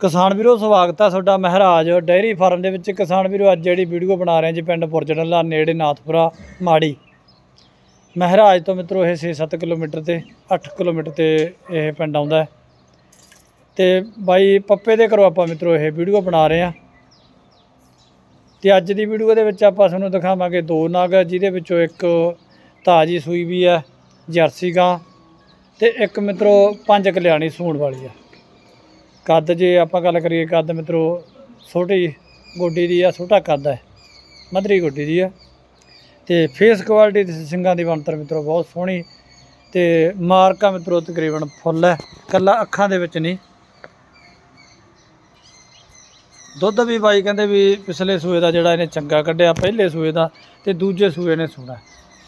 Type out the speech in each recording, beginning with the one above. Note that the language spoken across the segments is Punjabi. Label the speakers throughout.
Speaker 1: ਕਿਸਾਨ ਵੀਰੋ, ਸਵਾਗਤ ਹੈ ਤੁਹਾਡਾ ਮਹਾਰਾਜ। ਡੈਰੀ ਫਾਰਮ ਦੇ ਵਿੱਚ ਕਿਸਾਨ ਵੀਰੋ, ਅੱਜ ਜਿਹੜੀ ਵੀਡੀਓ ਬਣਾ ਰਹੇ ਜੀ ਪਿੰਡ ਪੁਰਜੜਲਾ, ਨੇੜੇ ਨਾਥਪੁਰਾ, ਮਾੜੀ। ਮਹਾਰਾਜ ਤੋਂ ਮਿੱਤਰੋ, ਇਹ 6-7 ਕਿਲੋਮੀਟਰ ਤੇ 8 ਕਿਲੋਮੀਟਰ ਤੇ ਇਹ ਪਿੰਡ ਆਉਂਦਾ ਹੈ। ਤੇ ਬਾਈ ਪੱਪੇ ਦੇ ਘਰੋਂ ਆਪਾਂ ਮਿੱਤਰੋ, ਇਹ ਵੀਡੀਓ ਬਣਾ ਰਹੇ ਹਾਂ। ਤੇ ਅੱਜ ਦੀ ਵੀਡੀਓ ਦੇ ਵਿੱਚ ਆਪਾਂ ਤੁਹਾਨੂੰ ਦਿਖਾਵਾਂਗੇ ਦੋ ਨਾਗ, ਜਿਹਦੇ ਵਿੱਚੋਂ ਇੱਕ ਤਾਜੀ ਸੂਈ ਵੀ ਹੈ, ਜਰਸੀ ਗਾਂ ਤੇ ਇੱਕ ਮਿੱਤਰੋ, ਪੰਜ ਕਲਿਆਣੀ ਸੂਣ ਵਾਲੀ ਆ। ਕੱਦ ਜੇ ਆਪਾਂ ਗੱਲ ਕਰੀਏ ਕੱਦ ਮਿੱਤਰੋ, ਛੋਟੀ ਗੋਡੀ ਦੀ ਆ, ਛੋਟਾ ਕੱਦ ਹੈ ਮਧਰੀ ਗੋਡੀ ਦੀ ਆ। ਤੇ ਫੇਸ ਕੁਆਲਿਟੀ ਤੇ ਸਿੰਗਾਂ ਦੀ ਬਣਤਰ ਮਿੱਤਰੋ, ਬਹੁਤ ਸੋਹਣੀ ਤੇ ਮਾਰਕਾ ਮਿੱਤਰੋ, ਤਕਰੀਬਨ ਫੁੱਲ ਹੈ ਕੱਲਾ ਅੱਖਾਂ ਦੇ ਵਿੱਚ ਨਹੀਂ। ਦੁੱਧ ਵੀ ਬਾਈ ਕਹਿੰਦੇ ਵੀ ਪਿਛਲੇ ਸੂਏ ਦਾ ਜਿਹੜਾ ਇਹਨੇ ਚੰਗਾ ਕੱਢਿਆ, ਪਹਿਲੇ ਸੂਏ ਦਾ ਤੇ ਦੂਜੇ ਸੂਏ ਨੇ ਸੋਣਾ।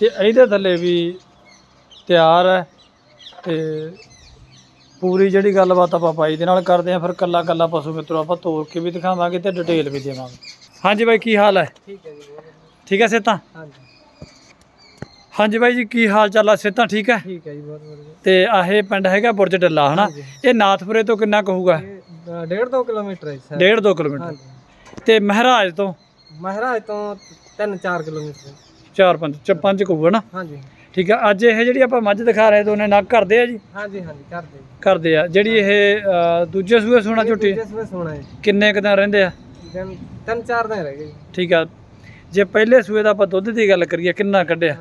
Speaker 1: ਤੇ ਇਹਦੇ ਥੱਲੇ ਵੀ ਤਿਆਰ ਹੈ ਤੇ ਪੂਰੀ ਜਿਹੜੀ ਗੱਲਬਾਤ ਆਪਾਂ ਬਾਈ ਦੇ ਨਾਲ ਕਰਦੇ ਆਂ ਫਿਰ ਕੱਲਾ ਕੱਲਾ ਪਸ਼ੂ ਮਿੱਤਰੋ ਆਪਾਂ ਤੋੜ ਕੇ ਵੀ ਦਿਖਾਵਾਂਗੇ ਤੇ ਡਿਟੇਲ ਵੀ ਦੇਵਾਂਗੇ। ਹਾਂਜੀ ਬਾਈ ਕੀ ਹਾਲ ਹੈ?
Speaker 2: ਠੀਕ ਹੈ ਜੀ।
Speaker 1: ਠੀਕ ਹੈ ਸੇਤਾ
Speaker 2: ਹਾਂਜੀ।
Speaker 1: ਹਾਂਜੀ ਬਾਈ ਜੀ ਕੀ ਹਾਲ ਚਾਲ ਆ ਸੇਤਾ ਠੀਕ ਹੈ?
Speaker 2: ਠੀਕ ਹੈ ਜੀ ਬਹੁਤ ਵਧੀਆ।
Speaker 1: ਤੇ ਆਹੇ ਪਿੰਡ ਹੈਗਾ ਬੁਰਜ ਡੱਲਾ ਹਨਾ। ਇਹ ਨਾਥਪੁਰੇ ਤੋਂ ਕਿੰਨਾ ਕੁ ਹੋਊਗਾ?
Speaker 2: ਇਹ ਡੇਢ ਦੋ ਕਿਲੋਮੀਟਰ ਹੈ ਸਰ।
Speaker 1: ਡੇਢ ਦੋ ਕਿਲੋਮੀਟਰ।
Speaker 2: ਹਾਂਜੀ।
Speaker 1: ਤੇ ਮਹਾਰਾਜ ਤੋਂ?
Speaker 2: ਮਹਾਰਾਜ ਤੋਂ 3-4 ਕਿਲੋਮੀਟਰ।
Speaker 1: 4 5 ਚ 5 ਕੁ ਹੋਊਗਾ ਨਾ
Speaker 2: ਹਾਂਜੀ।
Speaker 1: ਠੀਕ ਆ ਅੱਜ ਇਹ ਜਿਹੜੀ ਆਪਾਂ ਮੱਝ ਦਿਖਾ ਰਹੇ ਦੋਨੇ ਨਗ ਕਰਦੇ ਆ ਜੀ?
Speaker 2: ਹਾਂਜੀ ਹਾਂਜੀ ਕਰਦੇ
Speaker 1: ਕਰਦੇ ਆ। ਜਿਹੜੀ ਇਹ ਅ, ਦੂਜੇ ਸੂਏ ਸੋਣਾ ਝੋਟੀ?
Speaker 2: ਜਿਸ ਵੇ ਸੋਣਾ ਹੈ।
Speaker 1: ਕਿੰਨੇ ਕੁ ਦਿਨ ਰਹਿੰਦੇ ਆ?
Speaker 2: ਦਿਨ ਤਿੰਨ ਚਾਰ ਦਿਨ ਰਹਿ ਗਏ ਜੀ।
Speaker 1: ਠੀਕ ਆ। ਜੇ ਪਹਿਲੇ ਸੂਏ ਦਾ ਆਪਾਂ ਦੁੱਧ ਦੀ ਗੱਲ ਕਰੀਏ ਕਿੰਨਾ ਕੱਢਿਆ?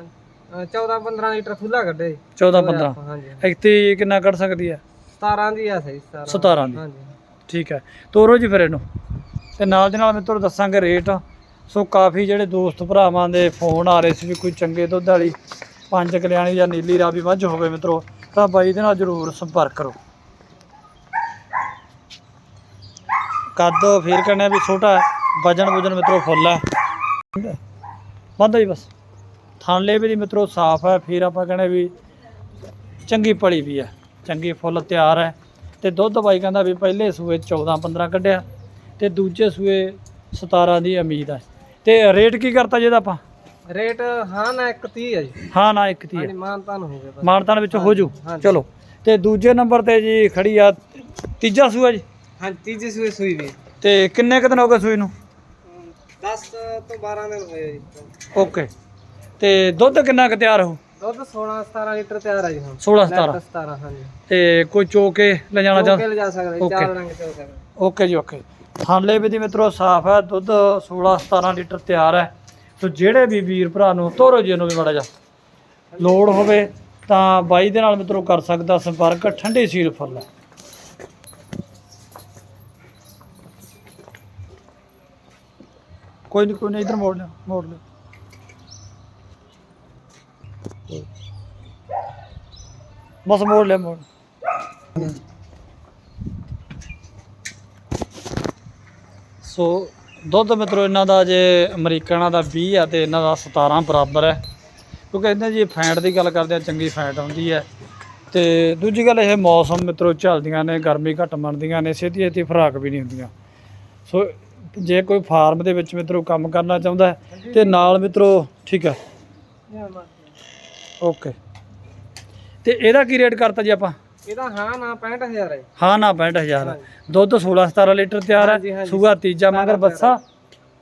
Speaker 2: 14-15 ਲੀਟਰ ਖੁੱਲਾ ਕੱਢੇ
Speaker 1: 14 15
Speaker 2: ਹਾਂਜੀ
Speaker 1: ਐਕਤੀ ਕਿੰਨਾ ਕੱਢ ਸਕਦੀ ਆ?
Speaker 2: 17 ਦੀ ਆ ਸਹੀ 17
Speaker 1: 17 ਦੀ।
Speaker 2: ਹਾਂਜੀ।
Speaker 1: ਠੀਕ ਹੈ ਤੋਰੋ ਜੀ ਫਿਰ ਇਹਨੂੰ। ਤੇ ਨਾਲ ਦੇ ਨਾਲ ਮੈਂ ਤੁਹਾਨੂੰ ਦੱਸਾਂਗੇ ਰੇਟ। ਸੋ ਕਾਫੀ ਜਿਹੜੇ ਦੋਸਤ ਭਰਾਵਾਂ ਦੇ ਫੋਨ ਆ ਰਹੇ ਸੀ ਵੀ ਕੋਈ ਚੰਗੇ ਦੁੱਧ ਵਾਲੀ ਪੰਜ ਕਲਿਆਣੀ ਜਾਂ ਨੀਲੀ ਰਾਵੀ ਮੱਝ ਹੋਵੇ ਮਿੱਤਰੋ, ਤਾਂ ਬਾਈ ਦੇ ਨਾਲ ਜਰੂਰ ਸੰਪਰਕ ਕਰੋ। ਕੱਦ ਫੇਰ ਕਰਨਾ ਵੀ ਛੋਟਾ ਵਜਨ ਵਜਨ ਮਿੱਤਰੋ ਫੁੱਲ ਹੈ। ਬੰਦਾ ਹੀ ਬਸ। ਥਾਂਲੇ ਵੀ ਦੀ ਮਿੱਤਰੋ ਸਾਫ਼ ਹੈ, ਫਿਰ ਆਪਾਂ ਕਹਿੰਦੇ ਵੀ ਚੰਗੀ ਪਲੀ ਵੀ ਹੈ, ਚੰਗੀ ਫੁੱਲ ਤਿਆਰ ਹੈ। ਤੇ ਦੁੱਧ ਬਾਈ ਕਹਿੰਦਾ ਵੀ ਪਹਿਲੇ ਸੂਏ 14 15 ਕੱਢਿਆ, ਤੇ ਦੂਜੇ ਸੂਏ 17 ਦੀ ਉਮੀਦ ਹੈ। ਤੇ ਰੇਟ ਕੀ ਕਰਤਾ ਜਿਹਦਾ ਆਪਾਂ?
Speaker 2: ਰੇਟ ਹਾਂ ਨਾ 130 ਹੈ ਜੀ।
Speaker 1: ਹਾਂ ਨਾ ਇੱਕ
Speaker 2: ਹਾਂਜੀ
Speaker 1: ਹੈ
Speaker 2: ਮਾਨਤਾਨ ਹੋ ਗਿਆ ਬਸ।
Speaker 1: ਮਾਨਤਾਨ ਵਿੱਚ ਹੋ ਜੂ।
Speaker 2: ਹਾਂਜੀ।
Speaker 1: ਚਲੋ ਤੇ ਦੂਜੇ ਨੰਬਰ ਤੇ ਜੀ ਖੜੀ ਆ ਤੀਜਾ ਸੂਆ ਜੀ।
Speaker 2: ਹਾਂਜੀ ਤੀਜੇ ਸੂਏ ਸੂਈ ਵੀ
Speaker 1: ਤੇ ਕਿੰਨੇ ਕੁ ਦਿਨ ਹੋ ਗਏ ਸੂਈ ਨੂੰ?
Speaker 2: 10 ਤੋਂ 12 ਦਿਨ ਹੋਏ ਜੀ।
Speaker 1: ਓਕੇ। ਤੇ ਦੁੱਧ ਕਿੰਨਾ ਕੁ ਤਿਆਰ ਹੋ?
Speaker 2: ਦੁੱਧ 16 17 ਲੀਟਰ ਤਿਆਰ ਹੈ ਜੀ ਹੁਣ।
Speaker 1: 16
Speaker 2: ਲੈਟ
Speaker 1: 17
Speaker 2: 17 ਹਾਂਜੀ।
Speaker 1: ਤੇ ਕੋਈ ਚੋਕੇ ਲੈ ਜਾਣਾ ਚਾਹ
Speaker 2: ਚੋਕੇ ਲਿਜਾ ਸਕਦੇ ਜੀ। ਚਾਰ ਰੰਗ ਚੋ ਸਕਦੇ
Speaker 1: ਓਕੇ ਜੀ ਓਕੇ। ਥਾਲੇ ਵੀ ਦੀ ਮਿੱਤਰੋ ਸਾਫ਼ ਹੈ ਦੁੱਧ 16 17 ਲੀਟਰ ਤਿਆਰ ਹੈ। ਸੋ ਜਿਹੜੇ ਵੀ ਵੀਰ ਭਰਾ ਨੂੰ ਤੋਰੋ ਜੀ ਨੂੰ ਵੀ ਮਾੜਾ ਜਾ ਲੋੜ ਹੋਵੇ ਤਾਂ ਬਾਈ ਦੇ ਨਾਲ ਮਿੱਤਰੋ ਕਰ ਸਕਦਾ ਸੰਪਰਕ, ਠੰਡੀ ਸੀਲ ਫੁੱਲ। ਹੈ ਕੋਈ ਨਹੀਂ ਕੋਈ ਨਹੀਂ ਇਧਰ ਮੋੜ ਲਿਆ ਮੋੜ ਲਿਆ। ਬਸ ਮੋੜ ਲਿਆ, ਮੋੜ। ਸੋ ਦੁੱਧ ਮਿੱਤਰੋ, ਇਹਨਾਂ ਦਾ ਜੇ ਅਮਰੀਕਨਾਂ ਦਾ 20 ਆ ਤੇ ਇਹਨਾਂ ਦਾ 17 ਬਰਾਬਰ ਹੈ। ਕਿਉਂਕਿ ਇਹਨਾਂ ਜੀ ਫੈਂਟ ਦੀ ਗੱਲ ਕਰਦੇ ਆ, ਚੰਗੀ ਫੈਂਟ ਹੁੰਦੀ ਹੈ। ਤੇ ਦੂਜੀ ਗੱਲ, ਇਹ ਮੌਸਮ ਮਿੱਤਰੋ ਚੱਲਦੀਆਂ ਨੇ, ਗਰਮੀ ਘੱਟ ਮੰਨਦੀਆਂ ਨੇ, ਛੇਤੀ ਛੇਤੀ ਫਰਾਕ ਵੀ ਨਹੀਂ ਹੁੰਦੀਆਂ। ਸੋ ਜੇ ਕੋਈ ਫਾਰਮ ਦੇ ਵਿੱਚ ਮਿੱਤਰੋ, ਕੰਮ ਕਰਨਾ ਚਾਹੁੰਦਾ ਹੈ, ਤੇ ਨਾਲ ਮਿੱਤਰੋ, ਠੀਕ ਹੈ। ਓਕੇ। ਤੇ ਇਹਦਾ ਕੀ ਰੇਟ ਕਰਤਾ ਜੀ ਆਪਾਂ?
Speaker 2: ਇਹਦਾ ਹਾਂ ਨਾ 65000 ਹੈ।
Speaker 1: ਹਾਂ ਨਾ 65000 ਦੁੱਧ 16 17 ਲੀਟਰ ਤਿਆਰ
Speaker 2: ਹਾਂਜੀ,
Speaker 1: ਹੈ।
Speaker 2: ਹਾਂਜੀ।
Speaker 1: ਸੂਆ ਤੀਜਾ ਮਗਰ ਬੱਸਾ।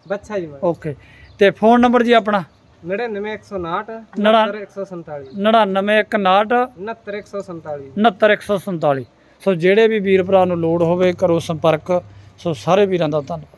Speaker 2: ਬੱਚਾ ਜੀ ਮੈਂ
Speaker 1: ਓਕੇ। ਤੇ ਫੋਨ ਨੰਬਰ ਜੀ ਆਪਣਾ?
Speaker 2: 99159
Speaker 1: ਨੜਾ-
Speaker 2: 147
Speaker 1: 99159
Speaker 2: 69147
Speaker 1: 69147 ਸੋ ਜਿਹੜੇ ਵੀ ਵੀਰ ਭਰਾ ਨੂੰ ਲੋੜ ਹੋਵੇ ਕਰੋ ਸੰਪਰਕ ਸੋ ਸਾਰੇ ਵੀਰਾਂ ਦਾ ਧੰਨਵਾਦ।